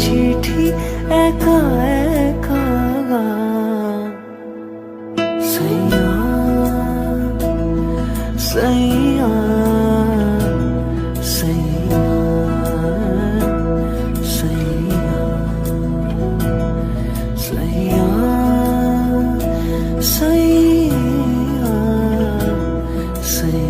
চিঠি একা একা গান সৈয়া সৈয়া সৈয়া সৈয়া সৈয়া সৈয়া সৈয়া